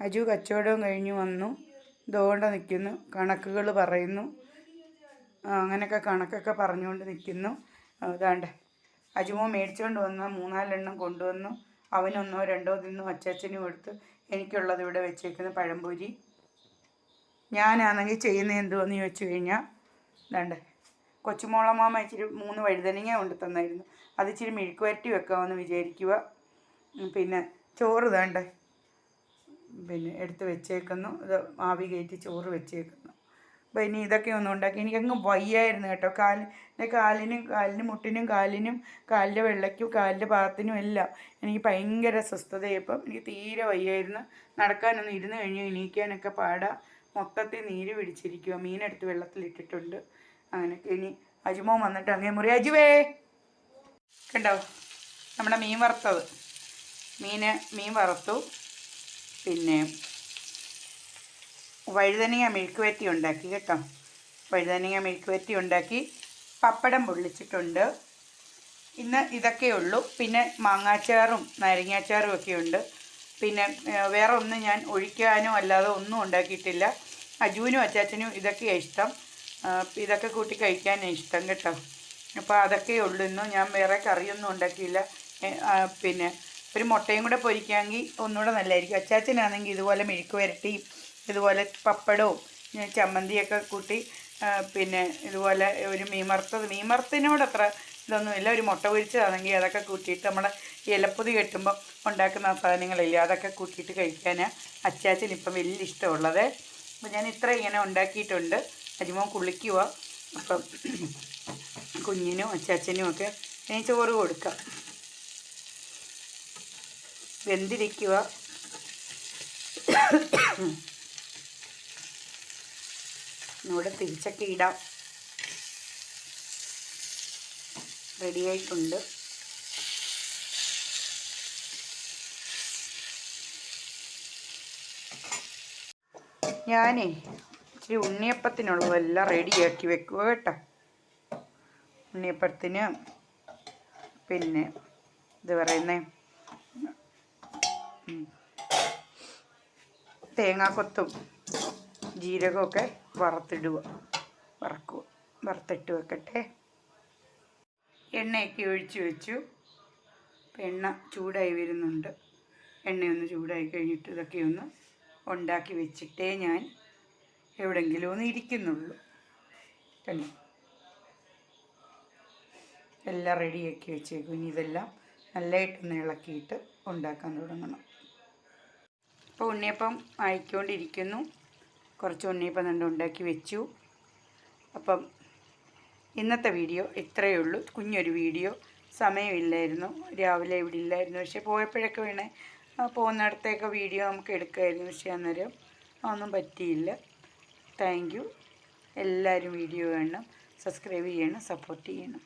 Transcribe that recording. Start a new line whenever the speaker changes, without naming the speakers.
അജു കച്ചവടം കഴിഞ്ഞു വന്നു. ദോണ്ട നിൽക്കുന്നു കണക്കുകൾ പറയുന്നു. അങ്ങനെയൊക്കെ കണക്കൊക്കെ പറഞ്ഞുകൊണ്ട് നിൽക്കുന്നു അതാണ്ട് അജുമോ മേടിച്ചുകൊണ്ട് വന്ന. മൂന്നാലെണ്ണം കൊണ്ടുവന്നു. അവനൊന്നോ രണ്ടോ തിന്നു അച്ചാച്ചനും എടുത്ത് എനിക്കുള്ളത് ഇവിടെ വെച്ചേക്കുന്നു പഴംപൊരി. ഞാനാണെങ്കിൽ ചെയ്യുന്നത് എന്തുവെന്ന് ചോദിച്ചു കഴിഞ്ഞാൽ ഇതാണ്ട്. കൊച്ചുമോളമാമ ഇച്ചിരി മൂന്ന് വഴുതനങ്ങ കൊണ്ട് തന്നായിരുന്നു. അത് ഇച്ചിരി മെഴുക്ക് വരട്ടി വെക്കാമെന്ന് വിചാരിക്കുക പിന്നെ ചോറ് വേണ്ടേ പിന്നെ എടുത്ത് വെച്ചേക്കുന്നു. ഇത് ആവി കയറ്റി ചോറ് വെച്ചേക്കുന്നു. അപ്പോൾ ഇനി ഇതൊക്കെ ഒന്നും ഉണ്ടാക്കി. എനിക്കങ്ങ് വയ്യായിരുന്നു കേട്ടോ. കാലിന്റെ കാലിനും കാലിന് മുട്ടിനും കാലിനും കാലിന്റെ വെള്ളയ്ക്കും കാലിന്റെ പാത്തിനും എല്ലാം എനിക്ക് ഭയങ്കര അസ്വസ്ഥതയായപ്പം എനിക്ക് തീരെ വയ്യായിരുന്നു. നടക്കാനൊന്നും ഇരുന്ന് കഴിഞ്ഞ് എണീക്കാനൊക്കെ പാടാ. മൊത്തത്തിൽ നീര് പിടിച്ചിരിക്കുക മീനെടുത്ത് വെള്ളത്തിലിട്ടിട്ടുണ്ട്. അങ്ങനെയൊക്കെ. ഇനി അജുമോൻ വന്നിട്ട് അങ്ങനെ മുറി. അജുവേ! കണ്ടോ? നമ്മുടെ മീൻ വറുത്തത്. മീന് മീൻ വറുത്തു. പിന്നെ വഴുതനങ്ങ മെഴുക്ക് വരട്ടി ഉണ്ടാക്കി കേട്ടോ. വഴുതനങ്ങ മെഴുക്ക് വരട്ടി ഉണ്ടാക്കി പപ്പടം പൊള്ളിച്ചിട്ടുണ്ട്. ഇന്ന് ഇതൊക്കെ ഉള്ളൂ. പിന്നെ മാങ്ങാച്ചാറും നാരങ്ങാച്ചാറും ഒക്കെ ഉണ്ട്. പിന്നെ വേറെ ഒന്നും ഞാൻ ഒഴിക്കാനോ അല്ലാതെ ഒന്നും ഉണ്ടാക്കിയിട്ടില്ല. അജുവിനും അച്ചാച്ചനും ഇതൊക്കെയാണ് ഇഷ്ടം. ഇതൊക്കെ കൂട്ടി കഴിക്കാൻ ഇഷ്ടം കേട്ടോ. അപ്പോൾ അതൊക്കെ ഉള്ളൂ. ഇന്ന് ഞാൻ വേറെ കറിയൊന്നും ഉണ്ടാക്കിയില്ല. പിന്നെ ഒരു മുട്ടയും കൂടെ പൊരിക്കാമെങ്കിൽ ഒന്നുകൂടെ നല്ലതായിരിക്കും. അച്ചാച്ചനാണെങ്കിൽ ഇതുപോലെ മെഴുക്ക് വരട്ടിയും ഇതുപോലെ പപ്പടവും ചമ്മന്തിയൊക്കെ കൂട്ടി പിന്നെ ഇതുപോലെ ഒരു മീൻ വറുത്തത്. മീൻ വറുത്തതിനോട് അത്ര ഇതൊന്നുമില്ല ഒരു മുട്ട പൊരിച്ചതാണെങ്കിൽ അതൊക്കെ കൂട്ടിയിട്ട് നമ്മുടെ ഇലപ്പൊതി കെട്ടുമ്പോൾ ഉണ്ടാക്കുന്ന സാധനങ്ങളില്ല അതൊക്കെ കൂട്ടിയിട്ട് കഴിക്കാനാണ് അച്ചാച്ചന് ഇപ്പം വലിയ ഇഷ്ടമുള്ളത്. അപ്പം ഞാൻ ഇത്ര ഇങ്ങനെ ഉണ്ടാക്കിയിട്ടുണ്ട്. അജിമോൻ കുളിക്കുക അപ്പം കുഞ്ഞിനും അച്ചാച്ചനും ഒക്കെ ഞാൻ ചോറ് കൊടുക്കാം. വെന്തിരിക്കുക. ഇവിടെ തിരിച്ചൊക്കെ ഇടാം. റെഡിയായിട്ടുണ്ട് ഞാനേ ഇച്ചിരി ഉണ്ണിയപ്പത്തിനുള്ളതെല്ലാം റെഡിയാക്കി വെക്കുക കേട്ടോ. ഉണ്ണിയപ്പത്തിന് പിന്നെ ഇത് പറയുന്നേ. തേങ്ങാക്കൊത്തും ജീരകമൊക്കെ വറുത്തിടുക. വറക്കുക. വറുത്തിട്ട് വെക്കട്ടെ. എണ്ണയൊക്കെ ഒഴിച്ച് വെച്ചു. എണ്ണ ചൂടായി വരുന്നുണ്ട്. എണ്ണയൊന്ന് ചൂടായി കഴിഞ്ഞിട്ട് ഇതൊക്കെ ഒന്ന് ഉണ്ടാക്കി വെച്ചിട്ടേ ഞാൻ എവിടെങ്കിലും ഒന്ന് ഇരിക്കുന്നുള്ളൂ. കണ്ടു എല്ലാം റെഡിയാക്കി വെച്ചേക്കും. ഇനി ഇതെല്ലാം നല്ലതായിട്ടൊന്ന് ഇളക്കിയിട്ട് ഉണ്ടാക്കാൻ തുടങ്ങണം. ഇപ്പോൾ ഉണ്ണിയപ്പം ആയിക്കൊണ്ടിരിക്കുന്നു കുറച്ച് ഉണ്ണിയപ്പം രണ്ട് ഉണ്ടാക്കി വെച്ചു. അപ്പം ഇന്നത്തെ വീഡിയോ ഇത്രയേ ഉള്ളൂ. കുഞ്ഞൊരു വീഡിയോ. സമയമില്ലായിരുന്നു. രാവിലെ ഇവിടെ ഇല്ലായിരുന്നു. പക്ഷേ പോയപ്പോഴൊക്കെ വേണേ പോകുന്നിടത്തേക്ക് വീഡിയോ നമുക്ക് എടുക്കുമായിരുന്നു പക്ഷേ അന്നേരം ഒന്നും പറ്റിയില്ല. Thank you. എല്ലാവരും വീഡിയോ കാണണം. സബ്സ്ക്രൈബ് ചെയ്യണം സപ്പോർട്ട് ചെയ്യണം.